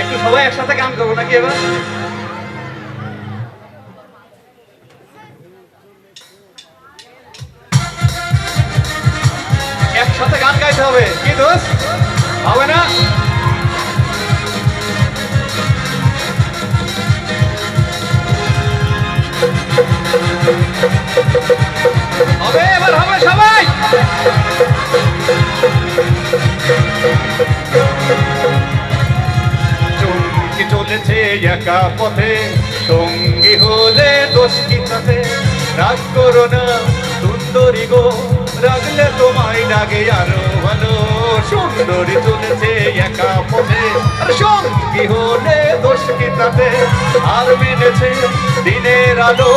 একটু সবাই একসাথে গান করব নাকি এবার? একসাথে গান গাইতে হবে। কি দোষ? হবে না? একা পথে সঙ্গী হলে দোষ কি তাতে? রাগ করো না, সুন্দরী গো, রাগলে তোমায় লাগে আরও ভালো। সুন্দরী চলেছে একা পথে, সঙ্গী হলে দোষ কি তাতে? আর মেনেছে দিনের আলো,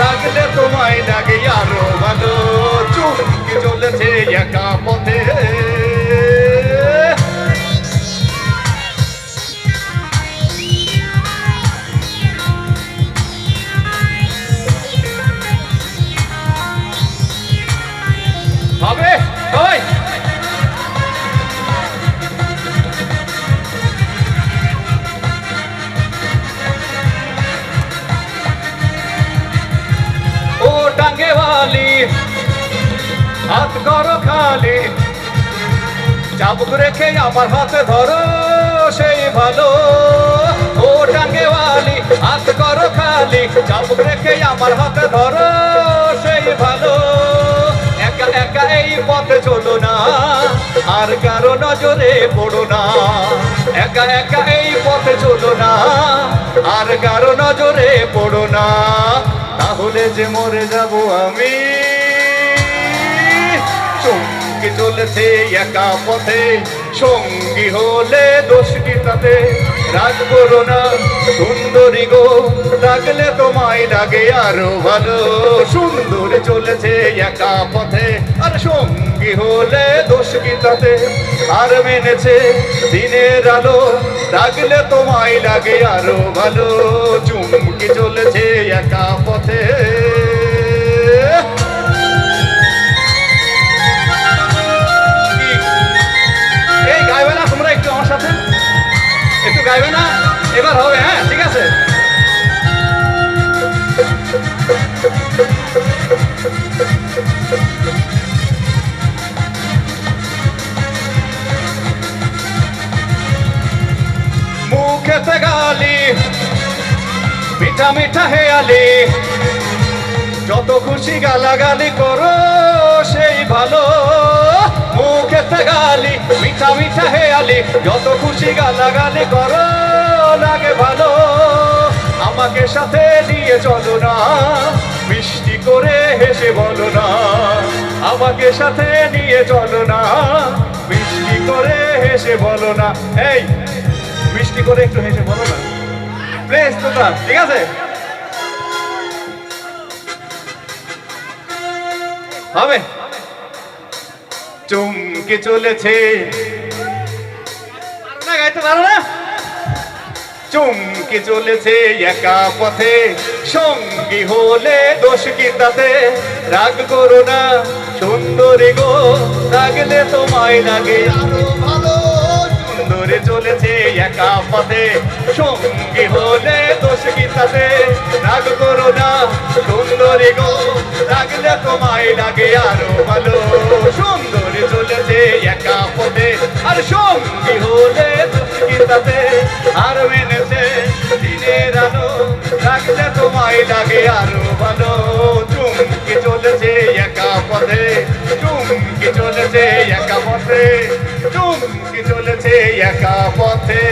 রাগলে তোমায় লাগে আরও ভালো। চুমকি চলেছে একা পথে। হাত করো খালি। চাবুক রেখে আমার হাতে ধরো, সেই ভালো। ও টাঙ্গে वाली হাত করো খালি। চাবুক রেখে আমার হাতে ধরো, সেই ভালো। একা একা এই পথে চলো না, আর কারও নজরে পড়ো না। একা একা এই পথে চলো না, আর কারও নজরে পড়ো না। তাহলে যে মরে যাব আমি চমকে চলেছে একা পথে। সঙ্গী হলে দোষ কি তাতে? রাগ করো না, সুন্দরী গো, রাগলে তোমায় লাগে আরও ভালো। সুন্দর চলেছে একা পথে, আর সঙ্গী হলে দোষ কি তাতে? আর মেনেছে দিনের আলো, রাগলে তোমায় লাগে আরও ভালো। চুমকি চলেছে একা মিঠা মিঠা হেয়ালি যত খুশি গালাগালি করো, সেই ভালো মুখেতে গালি। মিঠা মিঠা হেয়ালি যত খুশি গালাগালি করো, লাগে ভালো। আমাকে সাথে নিয়ে চলো না, মিষ্টি করে হেসে বলো না। আমাকে সাথে নিয়ে চলো না, মিষ্টি করে হেসে বলো না। এই, মিষ্টি করে একটু হেসে বলো না। প্লিজ তোমরা ঠিক আছে? হবে। চমকে চলেছে। চমকে চলেছে একা পথে। সঙ্গী হলে দোষ কি তাতে? রাগ করো না, সুন্দরী গো। রাগলে তোমায় লাগে আরও ভালো। সুন্দরে চলেছে একা পথে সঙ্গী হলে দোষ কি তাতে? রাগ করো না, সুন্দরী গো, রাগলে তোমায় লাগে আরও ভালো। সুন্দরে চলেছে একা পথে, আর সঙ্গী হলে দোষ কি তাতে? আর মেনেছে দিনের আলো, রাগলে তোমায় লাগে আরও ভালো। চুমকি চলেছে একা পথে, চুমকি চলেছে একা পথে। চুমকি চলেছে একা পথে?